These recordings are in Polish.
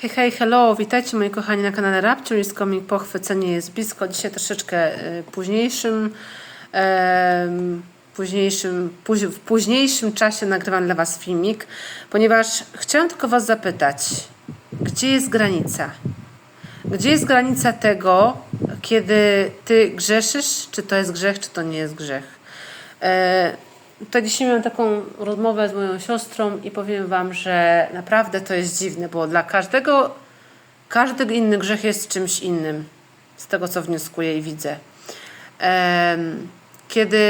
Hej, hej, hello, witajcie moi kochani na kanale Rapciu, jest komik Pochwycenie jest blisko. Dzisiaj troszeczkę y, późniejszym, em, późniejszym, póź, w późniejszym czasie nagrywam dla Was filmik, ponieważ chciałam tylko Was zapytać, gdzie jest granica? Gdzie jest granica tego, kiedy Ty grzeszysz, czy to jest grzech, czy to nie jest grzech? E, to dzisiaj miałam taką rozmowę z moją siostrą i powiem Wam, że naprawdę to jest dziwne, bo dla każdego, każdy inny grzech jest czymś innym, z tego co wnioskuję i widzę. Kiedy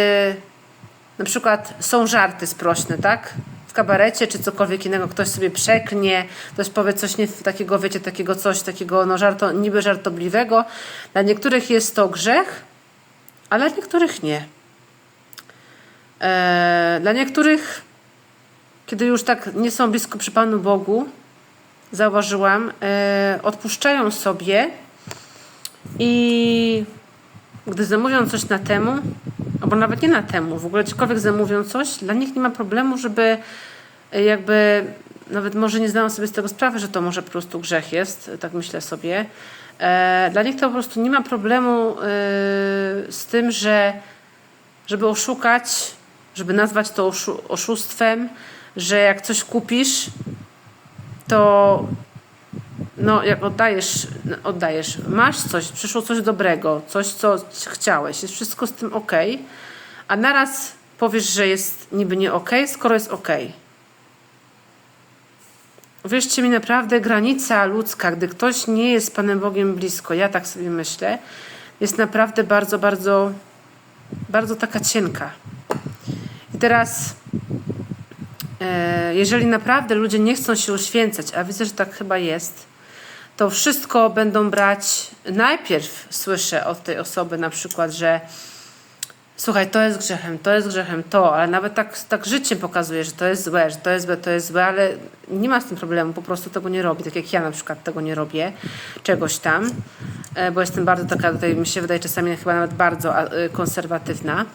na przykład są żarty sprośne, tak? W kabarecie czy cokolwiek innego, ktoś sobie przeknie, ktoś powie coś nie takiego, wiecie, takiego coś, takiego no żarto, niby żartobliwego. Dla niektórych jest to grzech, a dla niektórych nie. E, Dla niektórych, kiedy już tak nie są blisko przy Panu Bogu, zauważyłam, e, odpuszczają sobie i gdy zamówią coś na temu, albo nawet nie na temu, w ogóle gdziekolwiek zamówią coś, dla nich nie ma problemu, żeby e, jakby, nawet może nie zdają sobie z tego sprawy, że to może po prostu grzech jest, tak myślę sobie. Dla nich to po prostu nie ma problemu z tym, że żeby oszukać, żeby nazwać to oszu- oszustwem, że jak coś kupisz, to no, jak oddajesz, oddajesz, masz coś, przyszło coś dobrego, coś, co chciałeś, jest wszystko z tym ok, a naraz powiesz, że jest niby nie ok, skoro jest ok. Wierzcie mi, naprawdę granica ludzka, gdy ktoś nie jest Panem Bogiem blisko, ja tak sobie myślę, jest naprawdę bardzo, bardzo, bardzo taka cienka. Teraz, e, jeżeli naprawdę ludzie nie chcą się uświęcać, a widzę, że tak chyba jest, to wszystko będą brać. Najpierw słyszę od tej osoby na przykład, że słuchaj, to jest grzechem, to jest grzechem, to, ale nawet tak, tak życiem pokazuje, że to jest złe, że to jest złe, to jest złe, ale nie ma z tym problemu, po prostu tego nie robi, tak jak ja na przykład tego nie robię, czegoś tam, e, bo jestem bardzo taka, tutaj mi się wydaje czasami chyba nawet bardzo e, konserwatywna,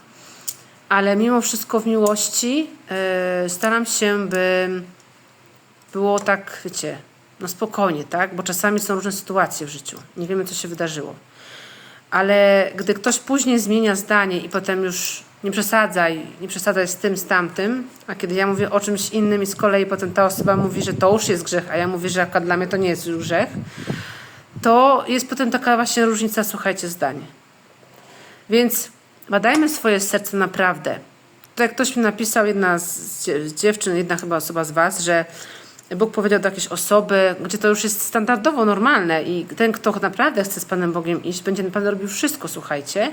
ale mimo wszystko w miłości e, staram się, by było tak, wiecie, no spokojnie, tak? Bo czasami są różne sytuacje w życiu. Nie wiemy, co się wydarzyło. Ale gdy ktoś później zmienia zdanie i potem już nie przesadzaj, nie przesadzaj z tym, z tamtym, a kiedy ja mówię o czymś innym i z kolei potem ta osoba mówi, że to już jest grzech, a ja mówię, że akurat dla mnie to nie jest już grzech, to jest potem taka właśnie różnica, słuchajcie, zdań. Więc badajmy swoje serce naprawdę. Tak ktoś mi napisał, jedna z dzie- z dziewczyn, jedna chyba osoba z Was, że Bóg powiedział do jakiejś osoby, gdzie to już jest standardowo normalne i ten, kto naprawdę chce z Panem Bogiem iść, będzie naprawdę robił wszystko, słuchajcie,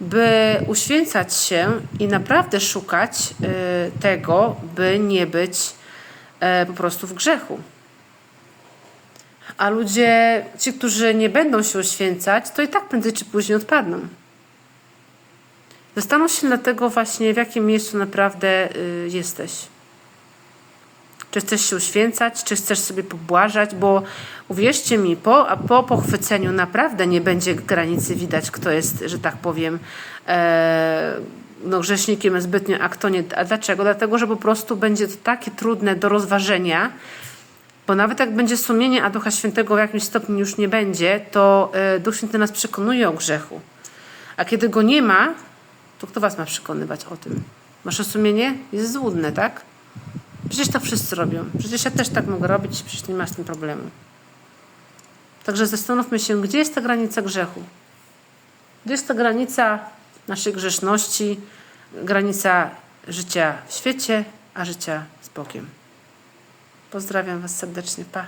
by uświęcać się i naprawdę szukać y, tego, by nie być y, po prostu w grzechu. A ludzie, ci, którzy nie będą się uświęcać, to i tak prędzej czy później odpadną. Zastanów się dlatego właśnie, w jakim miejscu naprawdę y, jesteś. Czy chcesz się uświęcać, czy chcesz sobie pobłażać, bo uwierzcie mi, po, a po pochwyceniu naprawdę nie będzie granicy widać, kto jest, że tak powiem, e, no, grzesznikiem zbytnio, a kto nie. A dlaczego? Dlatego, że po prostu będzie to takie trudne do rozważenia, bo nawet jak będzie sumienie, a Ducha Świętego w jakimś stopniu już nie będzie, to e, Duch Święty nas przekonuje o grzechu. A kiedy go nie ma, to kto was ma przekonywać o tym? Wasze sumienie jest złudne, tak? Przecież to wszyscy robią. Przecież ja też tak mogę robić, przecież nie ma z tym problemu. Także zastanówmy się, gdzie jest ta granica grzechu? Gdzie jest ta granica naszej grzeszności, granica życia w świecie, a życia z Bogiem? Pozdrawiam Was serdecznie. Pa.